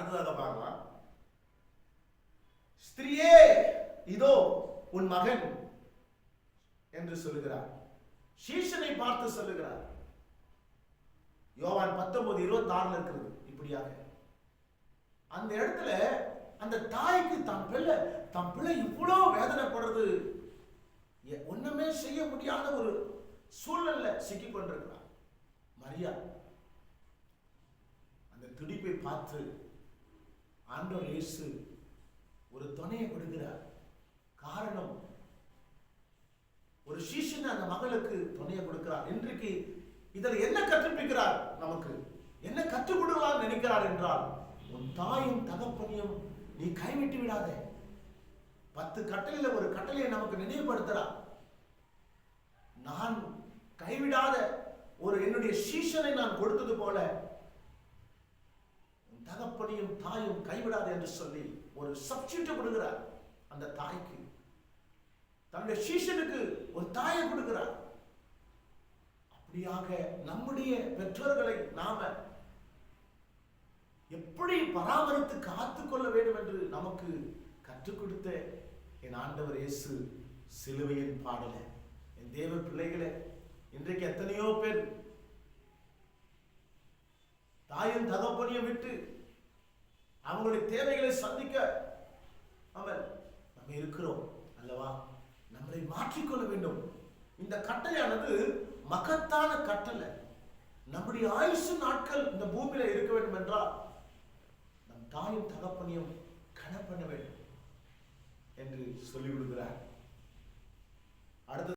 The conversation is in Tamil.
அடுத்ததாக பார்க்கலாம். ஸ்திரியே இதோ உன் மகன் என்று சொல்லுகிறார். சீஷனை பார்த்து சொல்லுகிறார். யோவான் பத்தொன்பது இருபத்தி ஆறுல இருக்கிறது இப்படியாக. அந்த இடத்துல அந்த தாய்க்கு தன் பிள்ளை தன் பிள்ளை இவ்வளவு வேதனைப்படுறது ஒண்ணுமே செய்ய முடியாத ஒரு சூழ்நிலை சிக்கி கொண்டிருக்கிறார் மரியா அந்த துடிப்பை பார்த்து ஆண்டோர் இயேசு ஒரு துணையை கொடுக்கிறார். காரணம் ஒரு சீஷன் அந்த மகளுக்கு துணையை கொடுக்கிறார். இன்றைக்கு இதில் என்ன கற்றுப்பிக்கிறார் நமக்கு? என்ன கற்றுக் கொடுக்கலாம் நினைக்கிறார் என்றால் உன் தாயும் தகப்பனையும் நீ கைவிட்டு விடாதே. பத்து கட்டளையில ஒரு கட்டளையை நமக்கு நினைவுபடுத்துறார் நான் கைவிடாத ஒரு என்னுடைய சீசனை நான் கொடுத்தது போல தகப்பனையும் தாயும் கைவிடாது என்று சொல்லி ஒரு சப்ஸ்டியூட்டை கொடுக்கிறார். அந்த தாய்க்கு. தன்னுடைய சீஷனுக்கு ஒரு தாயை கொடுக்கிறார். அப்படியாக நம்முடைய பெற்றோர்களை நாம எப்படி பராமரித்து காத்துக்கொள்ள வேண்டும் என்று நமக்கு கற்றுக் கொடுத்த என் ஆண்டவர் இயேசு சிலுவையின் பாடல. என் தேவ பிள்ளைகளை இன்றைக்கு எத்தனையோ பேர் தாயும் தகப்பனையும் விட்டு அவங்களுடைய தேவைகளை சந்திக்க அவன் நம்ம இருக்கிறோம் அல்லவா? நம்மளை மாற்றிக்கொள்ள வேண்டும். இந்த கட்டளையானது மகத்தான கட்டளை. நம்முடைய ஆயுசு நாட்கள் இந்த பூமியில இருக்க வேண்டும் என்றால் நம் தாயும் தகப்பனையும் கன பண்ண வேண்டும் என்று சொல்லிவிடுகிறார். அடுத்த